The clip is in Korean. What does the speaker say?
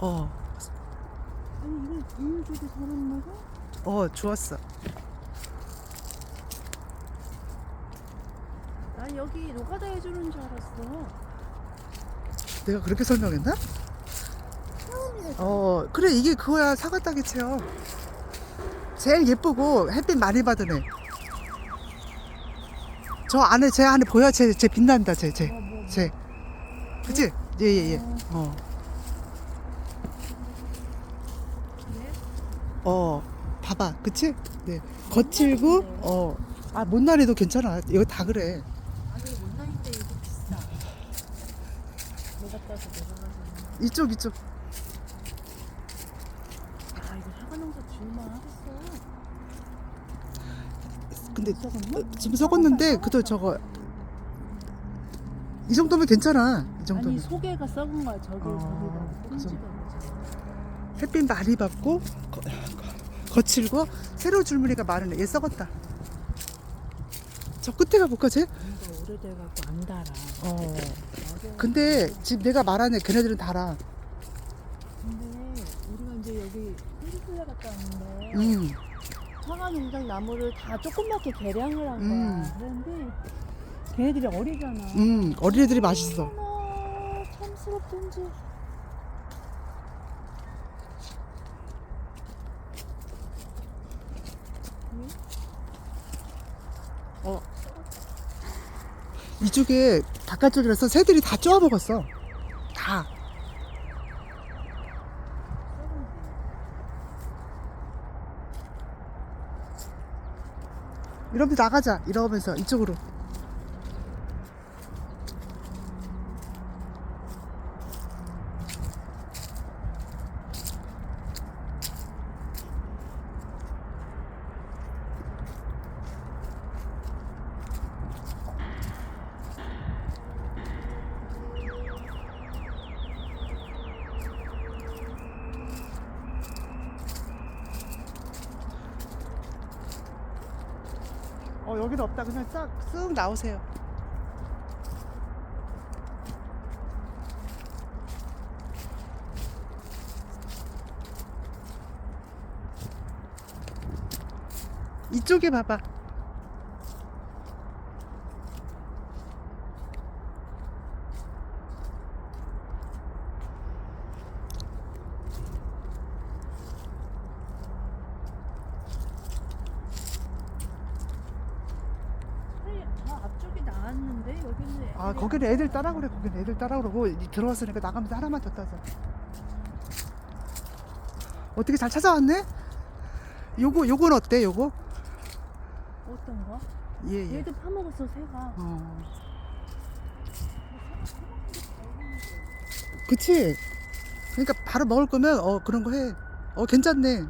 어, 아니 이거 물 주고 살았나가? 어, 좋았어. 난 여기 노가다 해주는 줄 알았어. 내가 그렇게 설명했나? 어, 그래, 이게 그거야. 사과 따기 체험. 제일 예쁘고 햇빛 많이 받은 애. 저 안에, 제 안에 보여? 쟤, 쟤 빛난다, 쟤, 쟤. 뭐, 뭐, 쟤. 그치? 예, 예, 예. 어. 네? 어, 봐봐. 그치? 네. 거칠고, 어. 아, 못난이도 괜찮아. 이거 다 그래. 아니 못나인데 이거 비싸. 내가 따서 내가 가서. 이쪽, 이쪽. 아 이거 사과 농사 지을만 하겠어. 근데? 어, 지금 썩었는데, 그도 저거. 이 정도면 괜찮아. 이 정도면. 아니 소개가 썩은 거야 저기 어, 저기가 그 햇빛 많이 받고 거, 거칠고 새로 줄무늬가 많은 애. 얘 썩었다. 저 끝에 가 볼까 쟤? 뭔가 오래돼갖고 안 달아. 어. 근데 지금 내가 애 걔네들은 달아. 근데 우리가 이제 여기 헬리플레 갔다 왔는데 음. 사과 농장 나무를 다 조그맣게 개량을 한 거야. 음. 그런데 걔네들이 어리잖아. 음. 어린애들이 맛있어. 얼마나 참스럽던지. 어. 이쪽에 바깥쪽이라서 새들이 다 쪼아 먹었어. 다. 이러면서 나가자. 이러면서 이쪽으로. 어 여기는 없다. 그냥 싹 쓱 나오세요. 이쪽에 봐봐. 아니, 저 나왔는데 여기는 아 애들이 거기는 안 애들. 따라 그래. 거기는 애들 따라 그러고 이- 들어왔으니까 나가면서 하나만 더 따자. 어떻게 잘 찾아왔네? 요거 요건 어때? 요거? 어떤 거? 예 예. 얘도 파먹었어 새가. 어. 그치? 그러니까 바로 먹을 거면 어 그런 거 해. 어 괜찮네.